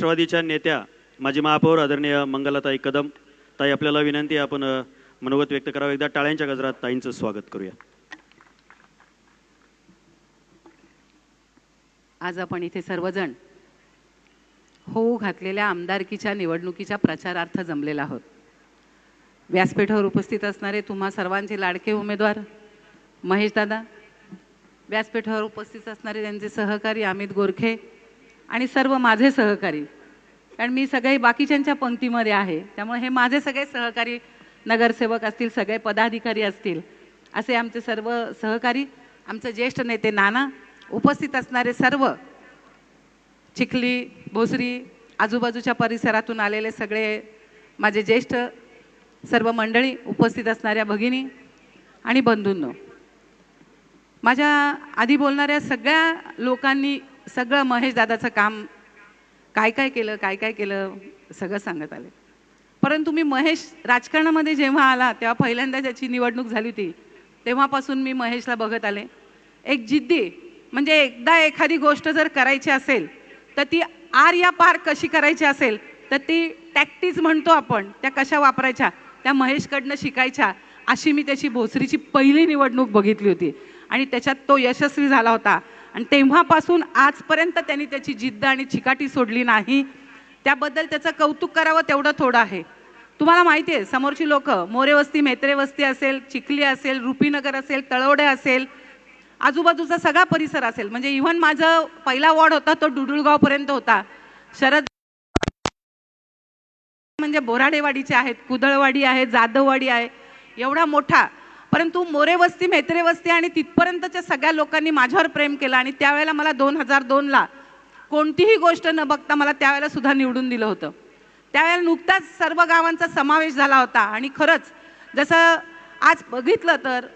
राष्ट्रवादीच्या नेत्या माजी महापौर आदरणीय मंगलाताई कदम ताई आपल्याला विनंती आहे आपण मनोगत व्यक्त करावं. एकदा टाळ्यांच्या गजरात ताईंचं स्वागत करूया. आज आपण इथे सर्वजण होऊ घातलेल्या आमदारकीच्या निवडणुकीच्या प्रचारार्थ जमलेला आहोत. व्यासपीठावर उपस्थित असणारे तुम्हा सर्वांचे लाडके उमेदवार महेशदादा व्यासपीठावर उपस्थित असणारे त्यांचे सहकारी अमित गोरखे आणि सर्व माझे सहकारी. कारण मी सगळे बाकीच्यांच्या पंक्तीमध्ये आहे. त्यामुळे हे माझे सगळे सहकारी नगरसेवक असतील सगळे पदाधिकारी असतील असे आमचे सर्व सहकारी आमचे ज्येष्ठ नेते नाना उपस्थित असणारे सर्व चिखली भोसरी आजूबाजूच्या परिसरातून आलेले सगळे माझे ज्येष्ठ सर्व मंडळी उपस्थित असणाऱ्या भगिनी आणि बंधूंनो. माझ्या आधी बोलणाऱ्या सगळ्या लोकांनी सगळं महेश दादाचं काम काय काय केलं काय काय केलं सगळं सांगत आले. परंतु मी महेश राजकारणामध्ये जेव्हा आला तेव्हा पहिल्यांदा त्याची निवडणूक झाली होती तेव्हापासून मी महेशला बघत आले. एक जिद्दी म्हणजे एकदा एखादी गोष्ट जर करायची असेल तर ती आर या पार कशी करायची असेल तर ती टॅक्टिस म्हणतो आपण त्या कशा वापरायच्या त्या महेशकडनं शिकायच्या अशी मी त्याची भोसरीची पहिली निवडणूक बघितली होती. आणि त्याच्यात तो यशस्वी झाला होता. आणि तेव्हापासून आजपर्यंत त्यांनी त्याची जिद्द आणि चिकाटी सोडली नाही. त्याबद्दल त्याचं कौतुक करावं तेवढं थोडं आहे. तुम्हाला माहिती आहे समोरची लोक मोरेवस्ती मेत्रेवस्ती असेल चिखली असेल रुपीनगर असेल तळवडे असेल आजूबाजूचा सगळा परिसर असेल. म्हणजे इव्हन माझं पहिला वॉर्ड होता तो डुडुळगावपर्यंत होता. शरद म्हणजे बोराडेवाडीचे आहेत कुदळवाडी आहे जाधववाडी आहे एवढा मोठा परंतु मोरे वस्ती मेत्रे वस्ती आणि तिथपर्यंतच्या सगळ्या लोकांनी माझ्यावर प्रेम केलं आणि त्यावेळेला मला दोन हजार दोनला कोणतीही गोष्ट न बघता मला त्यावेळेला सुद्धा निवडून दिलं होतं. त्यावेळेला नुकताच सर्व गावांचा समावेश झाला होता आणि खरंच जसं आज बघितलं तर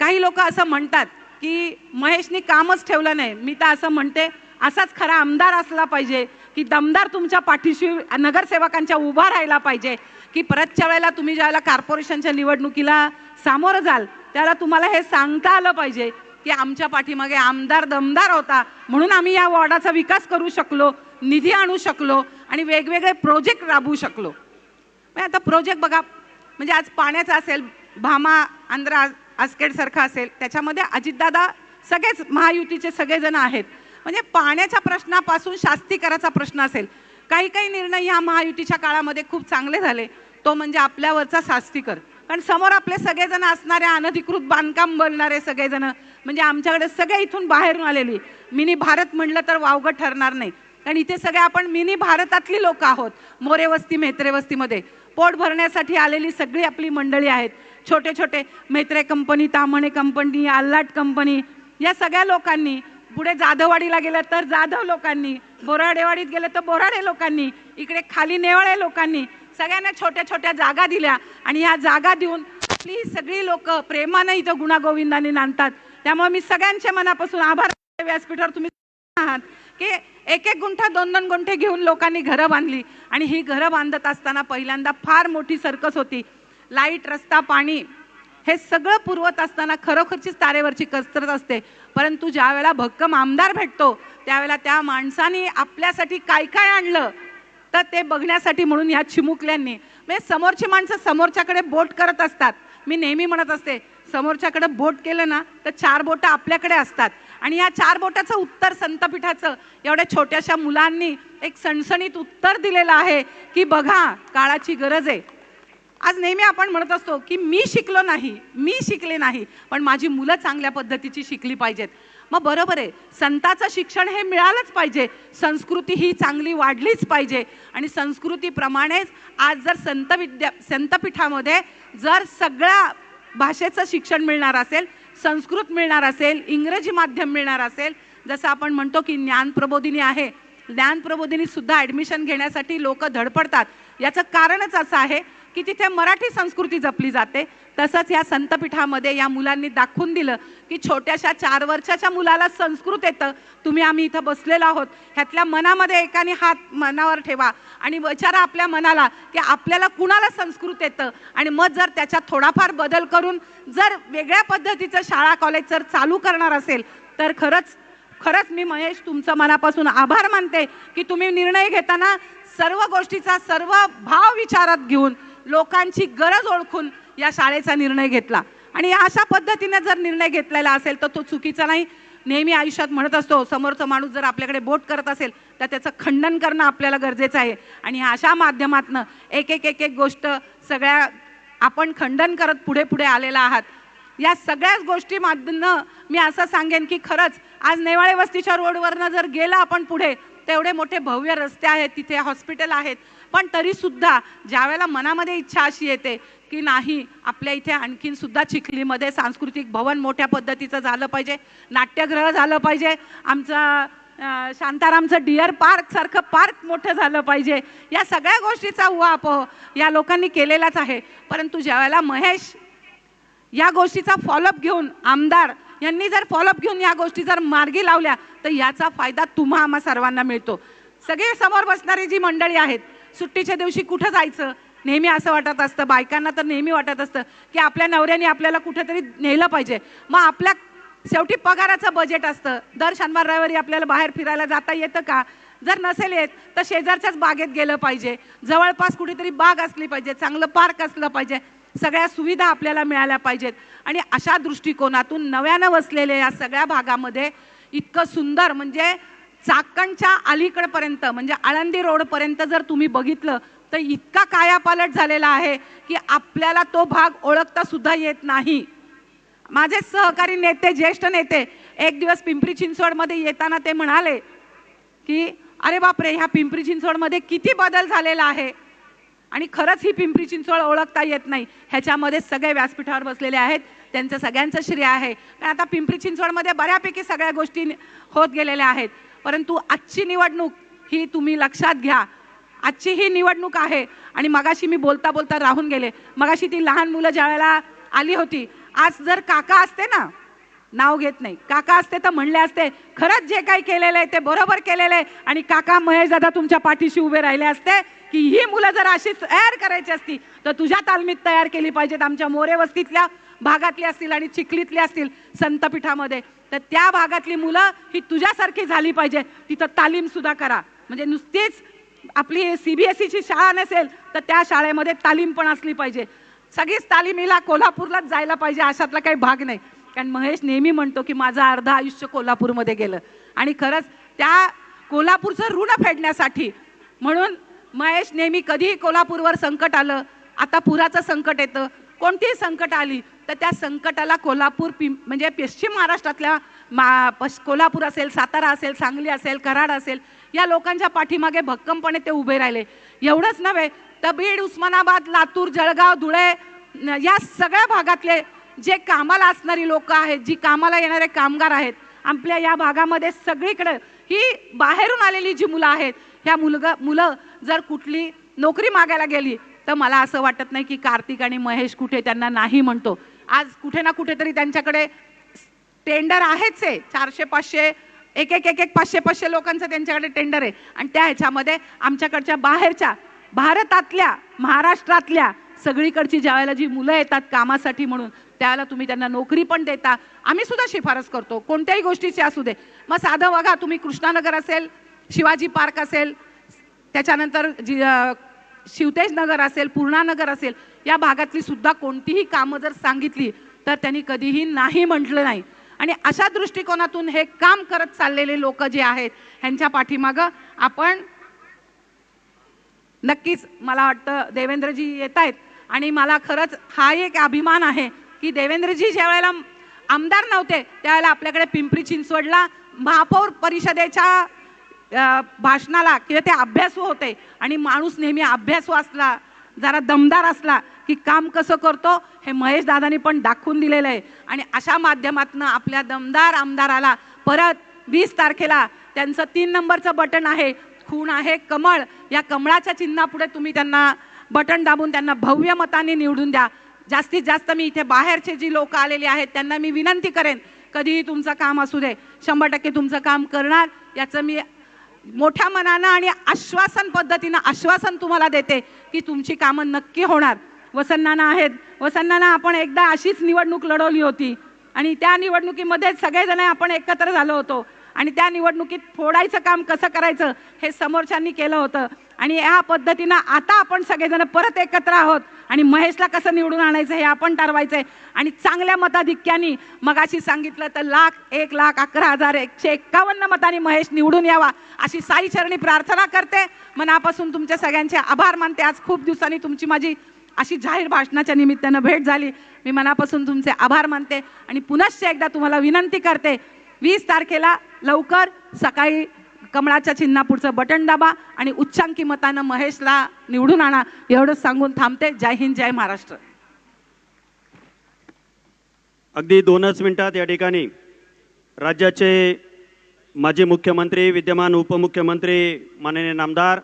काही लोक असं म्हणतात की महेशनी कामच ठेवलं नाही. मी तर असं म्हणते असाच खरा आमदार असला पाहिजे की दमदार तुमच्या पाठीशी नगरसेवकांच्या उभा राहायला पाहिजे. की परतच्या वेळेला तुम्ही ज्यावेळेला कॉर्पोरेशनच्या निवडणुकीला सामोरं जाल त्याला तुम्हाला हे सांगता आलं पाहिजे की आमच्या पाठीमागे आमदार दमदार होता. म्हणून आम्ही या वॉर्डाचा विकास करू शकलो निधी आणू शकलो आणि वेगवेगळे प्रोजेक्ट राबवू शकलो. म्हणजे आता प्रोजेक्ट बघा म्हणजे आज पाण्याचा असेल भामा आंध्रा आस्केडसारखा असेल त्याच्यामध्ये अजितदादा सगळेच महायुतीचे सगळेजण आहेत. म्हणजे पाण्याच्या प्रश्नापासून शास्तीकराचा प्रश्न असेल. काही काही निर्णय ह्या महायुतीच्या काळामध्ये खूप चांगले झाले. तो म्हणजे आपल्यावरचा सास्तीकर. कारण समोर आपले सगळेजण असणारे अनधिकृत बांधकाम बोलणारे सगळेजण म्हणजे आमच्याकडे सगळे इथून बाहेरून आलेली. मिनी भारत म्हणलं तर वावगं ठरणार नाही. कारण इथे सगळे आपण मिनी भारतातली लोक आहोत मोरे वस्ती वस्तीमध्ये. पोट भरण्यासाठी आलेली सगळी आपली मंडळी आहेत. छोटे छोटे Metre company Tamane company Allat company या सगळ्या लोकांनी पुढे जाधववाडीला गेलं तर जाधव लोकांनी बोराडेवाडीत गेलं तर बोराडे लोकांनी इकडे खाली नेवळे लोकांनी सगळ्यांना छोट्या छोट्या जागा दिल्या आणि या जागा देऊन आपली ही सगळी लोक प्रेमानं इथं गुणागोविंदाने नांदतात. त्यामुळे मी सगळ्यांच्या मनापासून आभार व्यासपीठावर. तुम्ही आहात की एक एक गुंठा दोन दोन गुंठे घेऊन लोकांनी घरं बांधली. आणि ही घरं बांधत असताना पहिल्यांदा फार मोठी सर्कस होती. लाइट रस्ता पाणी हे सगळं पुरवत असताना खरोखरचीच तारेवरची कसरत असते. परंतु ज्यावेळेला भक्कम आमदार भेटतो त्यावेळेला त्या माणसाने आपल्यासाठी काय काय आणलं? तर ते बघण्यासाठी म्हणून ह्या चिमुकल्यांनी म्हणजे समोरची माणसं समोरच्याकडे बोट करत असतात. मी नेहमी म्हणत असते समोरच्याकडे बोट केलं ना तर चार बोटं आपल्याकडे असतात. आणि या चार बोटाचं उत्तर संतपीठाचं एवढ्या छोट्याशा मुलांनी एक सणसणीत उत्तर दिलेलं आहे की बघा काळाची गरज आहे. आज नेहमी आपण म्हणत असतो की मी शिकलो नाही मी शिकले नाही पण माझी मुलं चांगल्या पद्धतीची शिकली पाहिजेत. मग बरोबर आहे. संताचं शिक्षण हे मिळालंच पाहिजे. संस्कृती ही चांगली वाढलीच पाहिजे. आणि संस्कृतीप्रमाणेच आज जर संत विद्या संतपीठामध्ये जर सगळ्या भाषेचं शिक्षण मिळणार असेल संस्कृत मिळणार असेल इंग्रजी माध्यम मिळणार असेल जसं आपण म्हणतो की ज्ञान प्रबोधिनी आहे. ज्ञान ॲडमिशन घेण्यासाठी लोक धडपडतात. याचं कारणच असं आहे की तिथे मराठी संस्कृती जपली जाते तसंच या संतपीठामध्ये या मुलांनी दाखवून दिलं की छोट्याशा चार वर्षाच्या मुलाला संस्कृत येतं. तुम्ही आम्ही इथं बसलेलो आहोत. ह्यातल्या मनामध्ये एकाने हात मनावर ठेवा आणि विचारा आपल्या मनाला की आपल्याला कुणाला संस्कृत येतं? आणि मग जर त्याच्यात थोडाफार बदल करून जर वेगळ्या पद्धतीचं शाळा कॉलेज जर चालू करणार असेल तर खरंच खरंच मी महेश तुमचं मनापासून आभार मानते की तुम्ही निर्णय घेताना सर्व गोष्टीचा सर्व भाव विचारात घेऊन लोकांची गरज ओळखून या शाळेचा निर्णय घेतला. आणि अशा पद्धतीने जर निर्णय घेतलेला असेल तर तो चुकीचा नाही. नेहमी आयुष्यात म्हणत असतो समोरचा माणूस जर आपल्याकडे बोट करत असेल तर त्याचं खंडन करणं आपल्याला गरजेचं आहे. आणि अशा माध्यमातनं एक एक एक एक गोष्ट सगळ्या आपण खंडन करत पुढे पुढे आलेला आहात. या सगळ्याच गोष्टीमधनं मी असं सांगेन की खरंच आज नेवाळे वस्तीच्या रोडवरनं जर गेलं आपण पुढे तेवढे मोठे भव्य रस्ते आहेत तिथे हॉस्पिटल आहेत पण तरीसुद्धा ज्यावेळेला मनामध्ये इच्छा अशी येते की नाही आपल्या इथे आणखीन सुद्धा चिखलीमध्ये सांस्कृतिक भवन मोठ्या पद्धतीचं झालं पाहिजे नाट्यगृह झालं पाहिजे आमचं शांतारामचं डिअर पार्क सारखं पार्क मोठं झालं पाहिजे या सगळ्या गोष्टीचा उहापोह या लोकांनी केलेलाच आहे. परंतु ज्यावेळेला महेश या गोष्टीचा फॉलोअप घेऊन आमदार यांनी जर फॉलोअप घेऊन या गोष्टी जर मार्गी लावल्या तर याचा फायदा तुम्हा आम्हा सर्वांना मिळतो. सगळे समोर बसणारी जी मंडळी आहेत सुट्टीच्या दिवशी कुठं जायचं? नेहमी असं वाटत असतं बायकांना तर नेहमी वाटत असतं की आपल्या नवऱ्याने आपल्याला कुठेतरी नेलं पाहिजे. मग आपल्या शेवटी पगाराचं बजेट असतं. दर शनिवार रविवारी आपल्याला बाहेर फिरायला जाता येतं का? जर नसेल येत तर शेजारच्याच बागेत गेलं पाहिजे. जवळपास कुठेतरी बाग असली पाहिजे चांगलं पार्क असलं पाहिजे. सगळ्या सुविधा आपल्याला मिळाल्या पाहिजेत. आणि अशा दृष्टिकोनातून नव्यानं वसलेल्या या सगळ्या भागामध्ये इतकं सुंदर म्हणजे चाकणच्या अलीकडपर्यंत म्हणजे आळंदी रोडपर्यंत जर तुम्ही बघितलं तर इतका कायापालट झालेला आहे की आपल्याला तो भाग ओळखता सुद्धा येत नाही. माझे सहकारी नेते ज्येष्ठ नेते एक दिवस पिंपरी चिंचवडमध्ये येताना ते म्हणाले की अरे बापरे ह्या पिंपरी चिंचवडमध्ये किती बदल झालेला आहे. आणि खरंच ही पिंपरी चिंचवड ओळखता येत नाही. ह्याच्यामध्ये सगळे व्यासपीठावर बसलेले आहेत. त्यांचं सगळ्यांचं श्रेय आहे. कारण आता पिंपरी चिंचवडमध्ये बऱ्यापैकी सगळ्या गोष्टी होत गेलेल्या आहेत. परंतु आजची निवडणूक ही तुम्ही लक्षात घ्या. आजची ही निवडणूक आहे आणि मगाशी मी बोलता बोलता राहून गेले. मगाशी ती लहान मुलं ज्यावेळेला आली होती आज जर काका असते ना नाव घेत नाही. काका असते तर म्हणले असते खरंच जे काही केलेलं आहे ते बरोबर केलेलं आहे. आणि काका महेश दादा तुमच्या पाठीशी उभे राहिले असते की ही मुलं जर अशी तयार करायची असती तर तुझ्या तालमीत तयार केली पाहिजेत आमच्या मोरे वस्तीतल्या भागातली असतील आणि चिखलीतली असतील संतपीठामध्ये. तर त्या भागातली मुलं ही तुझ्यासारखी झाली पाहिजे. तिथं तालीम सुद्धा करा. म्हणजे नुसतीच आपली सीबीएसईची शाळा नसेल तर त्या शाळेमध्ये तालीम पण असली पाहिजे. सगळीच तालीमीला कोल्हापूरलाच जायला पाहिजे अशातला काही भाग नाही. कारण महेश नेहमी म्हणतो की माझं अर्ध आयुष्य कोल्हापूरमध्ये गेलं. आणि खरंच त्या कोल्हापूरचं ऋण फेडण्यासाठी म्हणून महेश नेहमी कधीही कोल्हापूरवर संकट आलं आता पुराचं संकट येतं. कोणतीही संकट आली तर त्या संकटाला कोल्हापूर पिं म्हणजे पश्चिम महाराष्ट्रातल्या मा पश कोल्हापूर असेल सातारा असेल सांगली असेल कराड असेल या लोकांच्या पाठीमागे भक्कमपणे ते उभे राहिले. एवढंच नव्हे तर बीड उस्मानाबाद लातूर जळगाव धुळे या सगळ्या भागातले जे कामाला असणारी लोकं आहेत जी कामाला येणारे कामगार आहेत आपल्या या भागामध्ये सगळीकडे ही बाहेरून आलेली जी मुलं आहेत ह्या मुलगा मुलं जर कुठली नोकरी मागायला गेली तर मला असं वाटत नाही की कार्तिक आणि महेश कुठे त्यांना नाही म्हणतो. आज कुठे ना कुठेतरी त्यांच्याकडे टेंडर आहेच आहे चारशे पाचशे एक एक एक एक पाचशे पाचशे लोकांचं त्यांच्याकडे टेंडर आहे. आणि त्या ह्याच्यामध्ये आमच्याकडच्या बाहेरच्या भारतातल्या महाराष्ट्रातल्या सगळीकडची ज्यावेळेला जी मुलं येतात कामासाठी म्हणून त्यावेळेला तुम्ही त्यांना नोकरी पण देता. आम्ही सुद्धा शिफारस करतो. कोणत्याही गोष्टीची असू दे. मग साधं बघा तुम्ही कृष्णानगर असेल शिवाजी पार्क असेल त्याच्यानंतर जी शिवतेज नगर असेल पूर्णानगर असेल या भागातली सुद्धा कोणतीही कामं जर सांगितली तर त्यांनी कधीही नाही म्हटलं नाही. आणि अशा दृष्टिकोनातून हे काम करत चाललेले लोक जे आहेत ह्यांच्या पाठीमागं आपण नक्कीच मला वाटतं देवेंद्रजी येत आहेत आणि मला खरंच हा एक अभिमान आहे की देवेंद्रजी ज्या वेळेला आमदार नव्हते त्यावेळेला आपल्याकडे पिंपरी चिंचवडला महापौर परिषदेच्या भाषणाला किंवा ते अभ्यासू होते. आणि माणूस नेहमी अभ्यासू असला जरा दमदार असला की काम कसं करतो हे महेश दादानी पण दाखवून दिलेलं आहे. आणि अशा माध्यमातनं आपल्या दमदार आमदाराला परत वीस तारखेला त्यांचं तीन नंबरचं बटन आहे खूण आहे कमळ या कमळाच्या चिन्हापुढे तुम्ही त्यांना बटन दाबून त्यांना भव्य मताने निवडून द्या. जास्तीत जास्त मी इथे बाहेरचे जी लोक आलेली आहेत त्यांना मी विनंती करेन कधीही तुमचं काम असू दे. शंभर टक्के तुमचं काम करणार याचं मी मोठ्या मनानं आणि आश्वासन पद्धतीनं आश्वासन तुम्हाला देते की तुमची कामं नक्की होणार. वसन्नाना आहेत. वसन्नाना आपण एकदा अशीच निवडणूक लढवली होती आणि त्या निवडणुकीमध्ये सगळेजण आपण एकत्र झालो होतो आणि त्या निवडणुकीत फोडायचं काम कसं करायचं हे समोरच्यांनी केलं होतं. आणि ह्या पद्धतीनं आता आपण सगळेजण परत एकत्र आहोत. आणि महेशला कसं निवडून आणायचं हे आपण ठरवायचं आहे आणि चांगल्या मताधिक्यानी मगाशी सांगितलं तर लाख एक लाख अकरा हजार एकशे एक्कावन्न मतांनी महेश निवडून यावा अशी साई चरणी प्रार्थना करते. मनापासून तुमच्या सगळ्यांचे आभार मानते. आज खूप दिवसांनी तुमची माझी अशी जाहीर भाषणाच्या निमित्तानं भेट झाली. मी मनापासून तुमचे आभार मानते. आणि पुनश्च एकदा तुम्हाला विनंती करते वीस तारखेला लवकर सकाळी कमळाच्या चिन्हापुढचं बटन दाबा आणि उच्चांकी मतानं महेशला निवडून आणा. एवढंच सांगून थांबते. जय हिंद जय महाराष्ट्र. अगदी दोनच मिनिटात या ठिकाणी राज्याचे माजी मुख्यमंत्री विद्यमान उपमुख्यमंत्री माननीय नामदार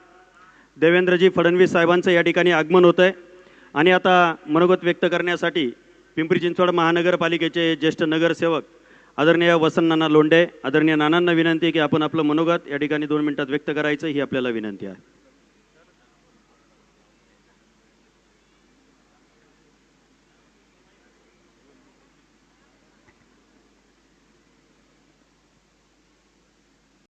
देवेंद्रजी फडणवीस साहेबांचं या ठिकाणी आगमन होतं आहे आणि आता मनोगत व्यक्त करण्यासाठी पिंपरी चिंचवड महानगरपालिकेचे ज्येष्ठ नगरसेवक आदरणीय वसंत नाना लोंढे आदरणीय नानांना विनंती आहे की आपण आपलं मनोगत या ठिकाणी दोन मिनिटात व्यक्त करायचं ही आपल्याला विनंती आहे.